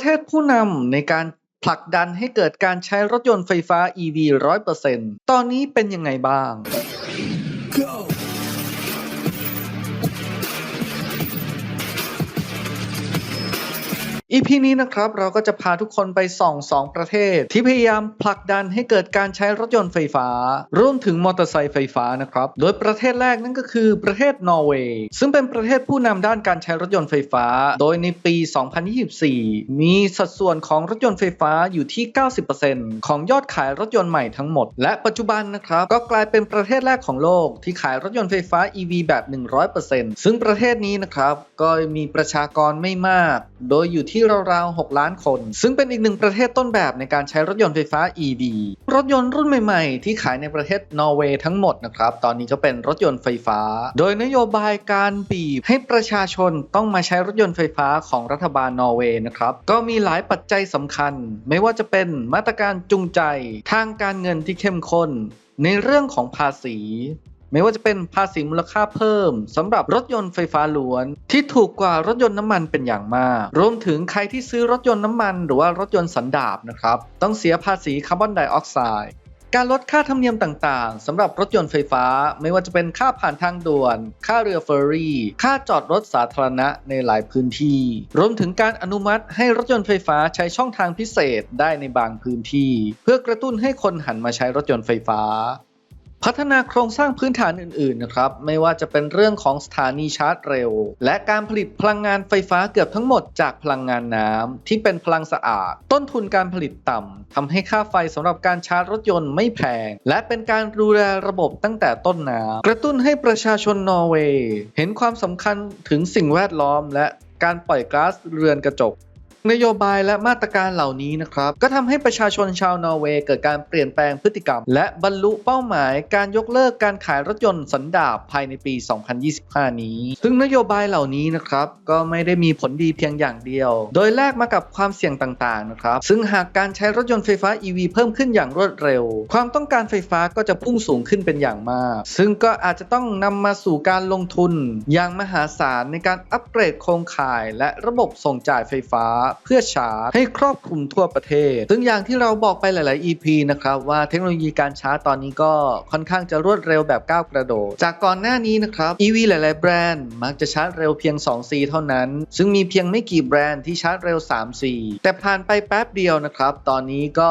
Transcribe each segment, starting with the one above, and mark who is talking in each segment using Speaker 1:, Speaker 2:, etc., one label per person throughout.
Speaker 1: ประเทศผู้นำในการผลักดันให้เกิดการใช้รถยนต์ไฟฟ้า EV 100%ตอนนี้เป็นยังไงบ้าง EP นี้นะครับเราก็จะพาทุกคนไปส่องสองประเทศ ที่พยายามผลักดันให้เกิดการใช้รถยนต์ไฟฟ้า รวมถึงมอเตอร์ไซค์ไฟฟ้านะครับ โดยประเทศแรกนั่นก็คือประเทศนอร์เวย์ซึ่งเป็นประเทศผู้นำด้านการใช้รถยนต์ไฟฟ้า โดยในปี 2024 มีสัดส่วนของรถยนต์ไฟฟ้าอยู่ที่ 90%ของยอดขายรถยนต์ใหม่ทั้งหมด และปัจจุบันนะครับก็กลายเป็นประเทศแรกของโลกที่ขายรถยนต์ไฟฟ้า EV แบบ 100%ซึ่งประเทศนี้นะครับก็มีประชากรไม่มาก โดยอยู่ที่ราวๆ 6 ล้านคน ซึ่งเป็นอีกหนึ่งประเทศต้นแบบในการใช้รถยนต์ไฟฟ้า EV รถยนต์รุ่นใหม่ๆ ที่ขายในประเทศนอร์เวย์ทั้งหมดนะครับ ตอนนี้ก็เป็นรถยนต์ไฟฟ้า โดยนโยบายการบีบให้ประชาชนต้องมาใช้รถยนต์ไฟฟ้าของรัฐบาลนอร์เวย์นะครับ ก็มีหลายปัจจัยสำคัญ ไม่ว่าจะเป็นมาตรการจูงใจ ทางการเงินที่เข้มข้น ในเรื่องของภาษี ไม่ว่าจะเป็นภาษีมูลค่าเพิ่มสำหรับรถยนต์ไฟฟ้าล้วน ที่ถูกกว่ารถยนต์น้ำมันเป็นอย่างมาก รวมถึงใครที่ซื้อรถยนต์น้ำมัน หรือว่ารถยนต์สันดาปนะครับ ต้องเสียภาษีคาร์บอนไดออกไซด์การลดค่าธรรมเนียมต่างๆสำหรับรถยนต์ไฟฟ้า ไม่ว่าจะเป็นค่าผ่านทางด่วน ค่าเรือเฟอร์รี่ ค่าจอดรถสาธารณะในหลายพื้นที่ รวมถึงการอนุมัติให้รถยนต์ไฟฟ้าใช้ช่องทางพิเศษได้ในบางพื้นที่ เพื่อกระตุ้นให้คนหันมาใช้รถยนต์ไฟฟ้า พัฒนาโครงสร้างพื้นฐานอื่นๆ นะครับ ไม่ว่าจะเป็นเรื่องของสถานีชาร์จเร็ว และการผลิตพลังงานไฟฟ้าเกือบทั้งหมดจากพลังงานน้ำที่เป็นพลังสะอาด ต้นทุนการผลิตต่ำทำให้ค่าไฟสำหรับการชาร์จรถยนต์ไม่แพง และเป็นการดูแลระบบตั้งแต่ต้นน้ำกระตุ้นให้ประชาชนนอร์เวย์ เห็นความสำคัญถึงสิ่งแวดล้อมและการปล่อยก๊าซเรือนกระจก นโยบายและมาตรการเหล่านี้นะครับก็ทำให้ประชาชนชาวนอร์เวย์เกิดการเปลี่ยนแปลงพฤติกรรม และบรรลุเป้าหมายการยกเลิกการขายรถยนต์สันดาปภายในปี 2025 นี้ ซึ่งนโยบายเหล่านี้นะครับก็ไม่ได้มีผลดีเพียงอย่างเดียว โดยแลกมากับความเสี่ยงต่างๆนะครับซึ่งหากการใช้รถยนต์ไฟฟ้า EV เพิ่มขึ้นอย่างรวดเร็ว ความต้องการไฟฟ้าก็จะพุ่งสูงขึ้นเป็นอย่างมาก ซึ่งก็อาจจะต้องนำมาสู่การลงทุน อย่างมหาศาลในการอัปเกรดโครงข่าย และระบบส่งจ่ายไฟฟ้าเพื่อชาร์จให้ครอบคลุมทั่วประเทศ ซึ่งอย่างที่เราบอกไปหลาย ๆ EP นะครับว่าเทคโนโลยีการชาร์จตอนนี้ก็ค่อนข้างจะรวดเร็วแบบก้าวกระโดด จากก่อนหน้านี้นะครับ EV หลาย ๆ แบรนด์มักจะชาร์จเร็วเพียง 2C เท่านั้น ซึ่งมีเพียงไม่กี่แบรนด์ที่ชาร์จเร็ว 3C แต่ผ่านไปแป๊บเดียวนะครับ ตอนนี้ก็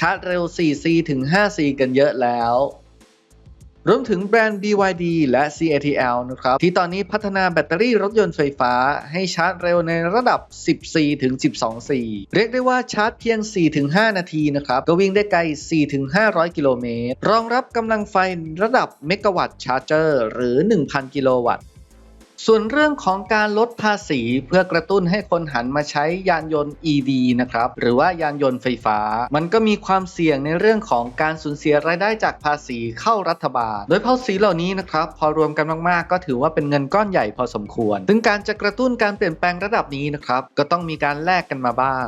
Speaker 1: ชาร์จเร็ว 4C ถึง 5C กันเยอะแล้ว รวมถึงแบรนด์ BYD และ CATL นะครับ ที่ตอนนี้พัฒนาแบตเตอรี่รถยนต์ไฟฟ้า ให้ชาร์จเร็วในระดับ 10C ถึง 12C เรียกได้ว่าชาร์จเพียง 4-5 นาทีนะครับ ก็วิ่งได้ไกล 4-500 กิโลเมตร รองรับกำลังไฟระดับเมกะวัตต์ชาร์จเจอร์หรือ 1,000 กิโลวัตต์ ส่วนเรื่องของการลดภาษีเพื่อกระตุ้นให้คนหันมาใช้ยานยนต์ EV นะครับหรือว่ายานยนต์ไฟฟ้า มันก็มีความเสี่ยงในเรื่องของการสูญเสียรายได้จากภาษีเข้ารัฐบาล โดยภาษีเหล่านี้นะครับพอรวมกันมากๆ ก็ถือว่าเป็นเงินก้อนใหญ่พอสมควร ซึ่งการจะกระตุ้นการเปลี่ยนแปลงระดับนี้นะครับก็ต้องมีการแลกกันมาบ้าง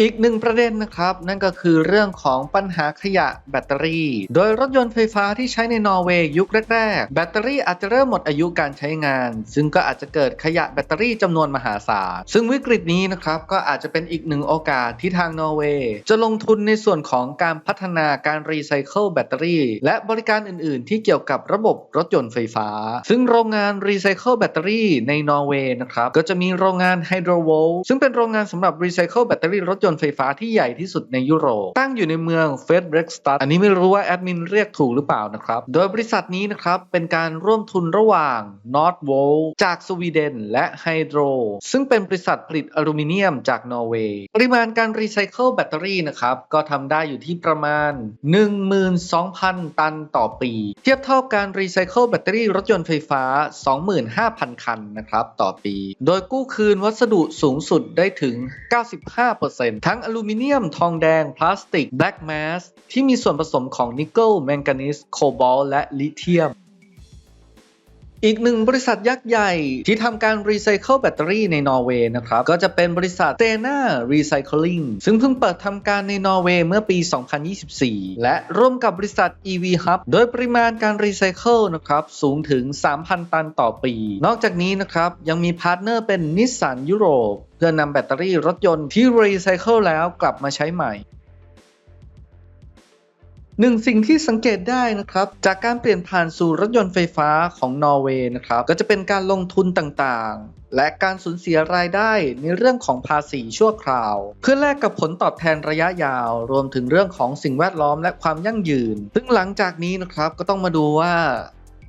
Speaker 1: อีกหนึ่งประเด็นนะครับ นั่นก็คือเรื่องของปัญหาขยะแบตเตอรี่ โดยรถยนต์ไฟฟ้าที่ใช้ในนอร์เวย์ยุคแรกๆ แบตเตอรี่อาจจะเริ่มหมดอายุการใช้งาน ซึ่งก็อาจจะเกิดขยะแบตเตอรี่จำนวนมหาศาล ซึ่งวิกฤตนี้นะครับก็อาจจะเป็นอีกหนึ่งโอกาสที่ทางนอร์เวย์จะลงทุนในส่วนของการพัฒนาการรีไซเคิลแบตเตอรี่ และบริการอื่นๆ ที่เกี่ยวกับระบบรถยนต์ไฟฟ้า ซึ่งโรงงานรีไซเคิลแบตเตอรี่ในนอร์เวย์นะครับก็จะมีโรงงานไฮโดรโวลซึ่งเป็นโรงงานสำหรับรีไซเคิลแบตเตอรี่รถยนต์ไฟฟ้าที่ใหญ่ที่สุดในยุโรป ตั้งอยู่ในเมืองเฟสเบรกสตัดอันนี้ไม่รู้ว่าแอดมินเรียกถูกหรือเปล่านะครับ โดยบริษัทนี้นะครับ เป็นการร่วมทุนระหว่าง n o r t h v o l จากสวีเดน และไฮโดรซึ่งเป็นบริษัทผลิตอลูมิเนียมจากนอร์เวย์ ปริมาณการรีไซเคิลแบตเตอรี่นะครับ ก็ทำได้อยู่ที่ประมาณ 12,000 ตันต่อปี เทียบเท่าการรีไซเคิลแบตเตอรี่รถยนต์ไฟฟ้า 25,000 คันนะครับต่อปี โดยกู้คืนวัสดุสูงสุดได้ถึง 95%ทั้งอลูมิเนียม ทองแดง พลาสติก แบล็กแมสที่มีส่วนผสมของนิกเกิลแมงกานีสโคบอลและลิเทียม อีกหนึ่งบริษัทยักษ์ใหญ่ ที่ทำการรีไซเคิลแบตเตอรี่ในนอร์เวย์นะครับ ก็จะเป็นบริษัทเตนารีไซเคิลซึ่งเพิ่งเปิดทำการในนอร์เวย์เมื่อปี 2024 และร่วมกับบริษัท EV Hub โดยปริมาณการรีไซเคิลนะครับสูงถึง 3,000 ตันต่อปี นอกจากนี้นะครับยังมีพาร์ทเนอร์เป็นนิสสันยุโรปเพื่อนำแบตเตอรี่รถยนต์ที่รีไซเคิลแล้วกลับมาใช้ใหม่ หนึ่งสิ่งที่สังเกตได้นะครับ จากการเปลี่ยนผ่านสู่รถยนต์ไฟฟ้าของนอร์เวย์นะครับก็จะเป็นการลงทุนต่างๆ และการสูญเสียรายได้ในเรื่องของภาษีชั่วคราว เพื่อแลกกับผลตอบแทนระยะยาว รวมถึงเรื่องของสิ่งแวดล้อมและความยั่งยืน ซึ่งหลังจากนี้นะครับก็ต้องมาดูว่า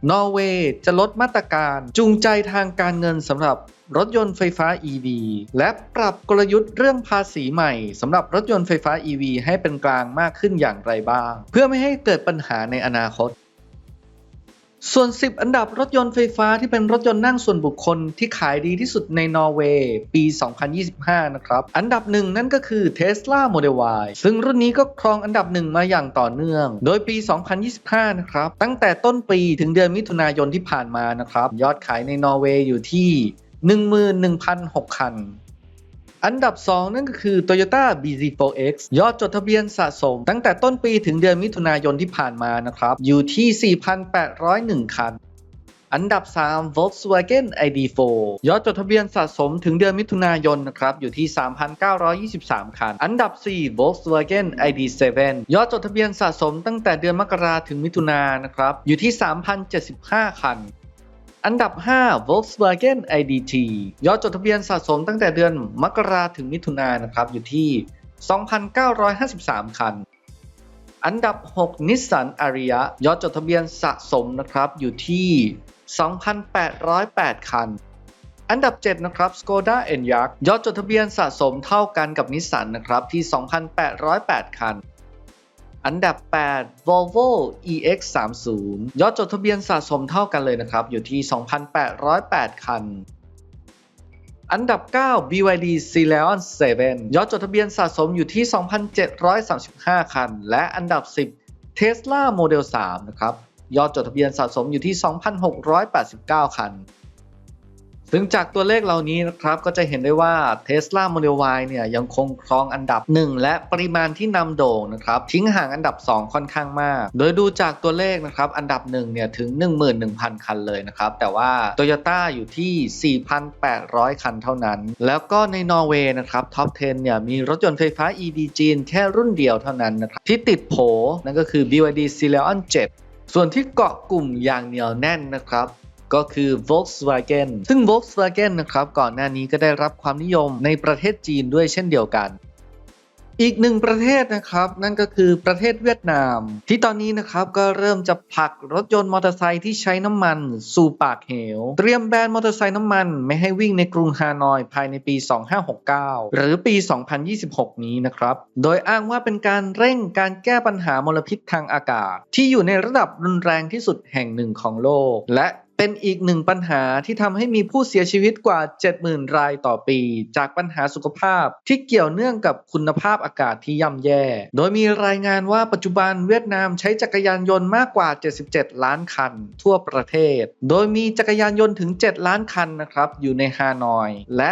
Speaker 1: นอร์เวย์จะลดมาตรการจูงใจทางการเงินสำหรับรถยนต์ไฟฟ้า EV และปรับกลยุทธ์เรื่องภาษีใหม่สำหรับรถยนต์ไฟฟ้า EV ให้เป็นกลางมากขึ้นอย่างไรบ้าง เพื่อไม่ให้เกิดปัญหาในอนาคต ส่วน 10 อันดับรถยนต์ไฟฟ้าที่เป็นรถยนต์นั่งส่วนบุคคลที่ขายดีที่สุดในนอร์เวย์ปี 2025 นะครับ อันดับหนึ่งนั่นก็คือ Tesla Model Y ซึ่งรุ่นนี้ก็ครองอันดับหนึ่งมาอย่างต่อเนื่อง โดยปี 2025 นะครับ ตั้งแต่ต้นปีถึงเดือนมิถุนายนที่ผ่านมานะครับ ยอดขายในนอร์เวย์อยู่ที่ 11,006 คัน อันดับ 2 นั่นก็คือ Toyota BZ4X ยอดจดทะเบียนสะสม ตั้งแต่ต้นปีถึงเดือนมิถุนายนที่ผ่านมานะครับ อยู่ที่ 4,801 คันอันดับ 3 Volkswagen ID4 ยอดจดทะเบียนสะสมถึงเดือนมิถุนายนนะครับ อยู่ที่ 3,923 คัน อันดับ 4 Volkswagen ID7 ยอดจดทะเบียนสะสมตั้งแต่เดือนมกราถึงมิถุนายนนะครับ อยู่ที่ 3,075 คัน อันดับ 5 Volkswagen ID.T ยอดจดทะเบียนสะสมตั้งแต่เดือนมกราถึงมิถุนายนนะครับอยู่ที่ 2,953 คัน อันดับ 6 Nissan Ariya ยอดจดทะเบียนสะสมนะครับอยู่ที่ 2,808 คัน อันดับ 7 นะครับ Skoda Enyaq ยอดจดทะเบียนสะสมเท่ากันกับนิสสันนะครับที่ 2,808 คัน อันดับ 8 Volvo EX30 ยอดจดทะเบียนสะสมเท่ากันเลยนะครับ อยู่ที่ 2,808 คัน อันดับ 9 BYD Celeon 7 ยอดจดทะเบียนสะสมอยู่ที่ 2,735 คัน และอันดับ 10 Tesla Model 3 นะครับ ยอดจดทะเบียนสะสมอยู่ที่ 2,689 คัน ซึ่งจากตัวเลขเหล่านี้นะครับก็จะเห็นได้ว่า Tesla Model Y เนี่ยยังคงครองอันดับ 1 และปริมาณที่นำโด่งนะครับทิ้งห่างอันดับ 2 ค่อนข้างมาก โดยดูจากตัวเลขนะครับอันดับ1เนี่ยถึง 11,000 คันเลยนะครับแต่ว่า Toyota อยู่ที่ 4,800 คันเท่านั้น แล้วก็ในนอร์เวย์นะครับท็อป 10 เนี่ยมีรถยนต์ไฟฟ้า EV จีนแค่รุ่นเดียวเท่านั้นนะครับที่ติดโผนั่นก็คือ BYD Celeon 7 ส่วนที่เกาะกลุ่มอย่างเหนียวแน่นนะครับ ก็คือ Volkswagen ซึ่ง Volkswagen นะครับก่อนหน้านี้ก็ได้รับความนิยมในประเทศจีนด้วยเช่นเดียวกันอีกหนึ่งประเทศนะครับ นั่นก็คือประเทศเวียดนาม ที่ตอนนี้นะครับก็เริ่มจะผลักรถยนต์มอเตอร์ไซค์ที่ใช้น้ำมัน สู่ปากเหว เตรียมแบนมอเตอร์ไซค์น้ำมัน ไม่ให้วิ่งในกรุงฮานอยภายในปี 2569 หรือปี 2026 นี้นะครับ โดยอ้างว่าเป็นการเร่งการแก้ปัญหามลพิษทางอากาศ ที่อยู่ในระดับรุนแรงที่สุดแห่งหนึ่งของโลก และ เป็นอีกหนึ่งปัญหาที่ทำให้มีผู้เสียชีวิตกว่า 70,000 รายต่อปี จากปัญหาสุขภาพที่เกี่ยวเนื่องกับคุณภาพอากาศที่ย่ำแย่ โดยมีรายงานว่าปัจจุบันเวียดนามใช้จักรยานยนต์มากกว่า 77 ล้านคัน ทั่วประเทศ โดยมีจักรยานยนต์ถึง 7 ล้านคันนะครับอยู่ในฮานอย และ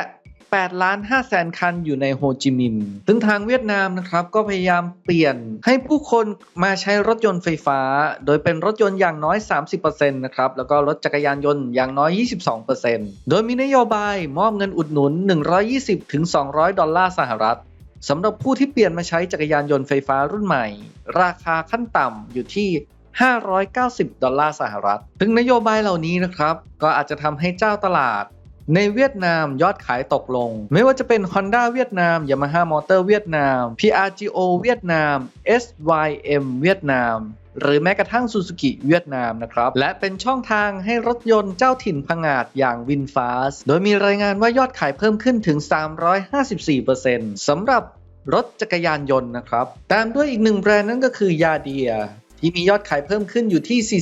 Speaker 1: 8 ล้าน5แสนคันอยู่ในโฮจิมินห์ซึ่งทางเวียดนามนะครับก็พยายามเปลี่ยนให้ผู้คนมาใช้รถยนต์ไฟฟ้า โดยเป็นรถยนต์อย่างน้อย 30%นะครับ แล้วก็รถจักรยานยนต์อย่างน้อย 22%โดยมีนโยบายมอบเงินอุดหนุน 120-200 ดอลลาร์สหรัฐสำหรับผู้ที่เปลี่ยนมาใช้จักรยานยนต์ไฟฟ้ารุ่นใหม่ ราคาขั้นต่ำอยู่ที่ 590 ดอลลาร์สหรัฐถึงนโยบายเหล่านี้นะครับ ก็อาจจะทำให้เจ้าตลาด ในเวียดนามยอดขายตกลง ไม่ว่าจะเป็น Honda เวียดนาม Yamaha Motor เวียดนาม PRGO เวียดนาม SYM เวียดนามหรือแม้กระทั่ง Suzuki เวียดนามนะครับ และเป็นช่องทางให้รถยนต์เจ้าถิ่นพังอาจอย่าง VinFast โดยมีรายงานว่ายอดขายเพิ่มขึ้นถึง 354%สำหรับรถจักรยานยนต์นะครับ ตามด้วยอีกหนึ่งแบรนด์นั่นก็คือยาเดีย ที่มียอดขายเพิ่มขึ้นอยู่ที่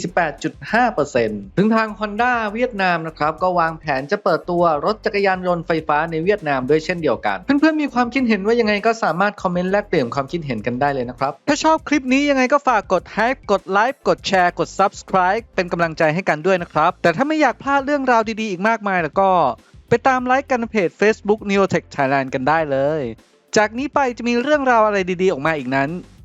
Speaker 1: 48.5%ถึงทาง Honda เวียดนามนะครับก็วางแผนจะเปิดตัวรถจักรยานยนต์ไฟฟ้าในเวียดนามด้วยเช่นเดียวกัน เพื่อนๆมีความคิดเห็นว่ายังไงก็สามารถคอมเมนต์แลกเปลี่ยนความคิดเห็นกันได้เลยนะครับ ถ้าชอบคลิปนี้ยังไงก็ฝากกด Hype กดไลค์กดแชร์กด Subscribe เป็นกำลังใจให้กันด้วยนะครับ แต่ถ้าไม่อยากพลาดเรื่องราวดีๆอีกมากมายแล้วก็ ไปตามไลค์กันในเพจ Facebook Neotech Thailand กันได้เลย จากนี้ไปจะมีเรื่องราวอะไรดีๆ ออกมาอีกนั้น